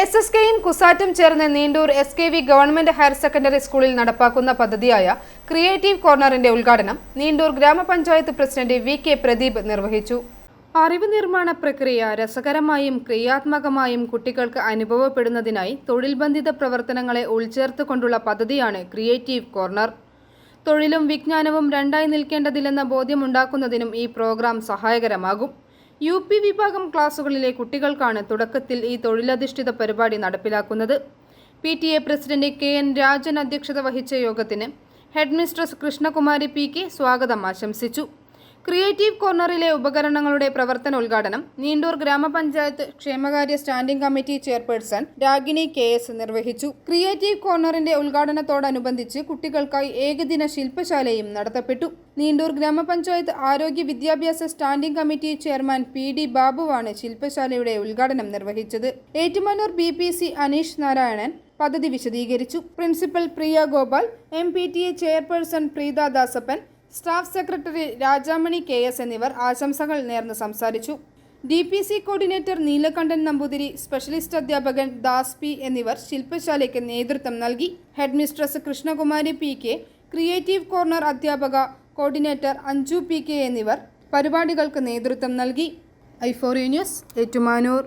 S S കെയും കുസാറ്റും ചേർന്ന് Neendoor S K V government higher secondary സ്കൂളിൽ നടപ്പാക്കുന്ന പദ്ധതിയായ ക്രിയേറ്റീവ് കോർണറിന്റെ ഉദ്ഘാടനം നീണ്ടൂർ ഗ്രാമപഞ്ചായത്ത് പ്രസിഡന്റ് വി കെ പ്രദീപ് നിർവഹിച്ചു. അറിവ് നിർമ്മാണ പ്രക്രിയ രസകരമായും ക്രിയാത്മകമായും കുട്ടികൾക്ക് അനുഭവപ്പെടുന്നതിനായി തൊഴിൽ ബന്ധിത പ്രവർത്തനങ്ങളെ ഉൾച്ചേർത്തുകൊണ്ടുള്ള പദ്ധതിയാണ് ക്രിയേറ്റീവ് കോർണർ. തൊഴിലും വിജ്ഞാനവും രണ്ടായി നിൽക്കേണ്ടതില്ലെന്ന ബോധ്യമുണ്ടാക്കുന്നതിനും ഈ പ്രോഗ്രാം സഹായകരമാകും. യു പി വിഭാഗം ക്ലാസുകളിലെ കുട്ടികൾക്കാണ് തുടക്കത്തിൽ ഈ തൊഴിലധിഷ്ഠിത പരിപാടി നടപ്പിലാക്കുന്നത്. P T A president K N Rajan അധ്യക്ഷത വഹിച്ച യോഗത്തിന് ഹെഡ്മിസ്ട്രസ് കൃഷ്ണകുമാരി പി കെ സ്വാഗതം ആശംസിച്ചു. ക്രിയേറ്റീവ് കോർണറിലെ ഉപകരണങ്ങളുടെ പ്രവർത്തന പ്രവർത്തനോദ്ഘാടനം നീണ്ടൂർ ഗ്രാമപഞ്ചായത്ത് ക്ഷേമകാര്യ standing committee chairperson Ragini K S നിർവഹിച്ചു. ക്രിയേറ്റീവ് കോർണറിന്റെ ഉദ്ഘാടനത്തോടനുബന്ധിച്ച് കുട്ടികൾക്കായി ഏകദിന ശില്പശാലയും നടത്തപ്പെട്ടു. നീണ്ടൂർ ഗ്രാമപഞ്ചായത്ത് ആരോഗ്യ വിദ്യാഭ്യാസ standing committee chairman P D ബാബുവാണ് ശില്പശാലയുടെ ഉദ്ഘാടനം നിർവഹിച്ചത്. Ettumanoor B P C Aneesh Narayanan പദ്ധതി വിശദീകരിച്ചു. Principal Priya Gopal M P T A chairperson Preetha Dasappan staff secretary Rajamani K S എന്നിവർ ആശംസകൾ നേർന്ന് സംസാരിച്ചു. D P C coordinator Neelakandan Namboothiri specialist അധ്യാപകൻ ദാസ് പി എന്നിവർ ശില്പശാലയ്ക്ക് നേതൃത്വം നൽകി. Head mistress Krishnakumari P K creative corner അധ്യാപക കോർഡിനേറ്റർ അഞ്ജു പി കെ എന്നിവർ പരിപാടികൾക്ക് നേതൃത്വം നൽകി. ഐഫോറി ന്യൂസ് ഏറ്റുമാനൂർ.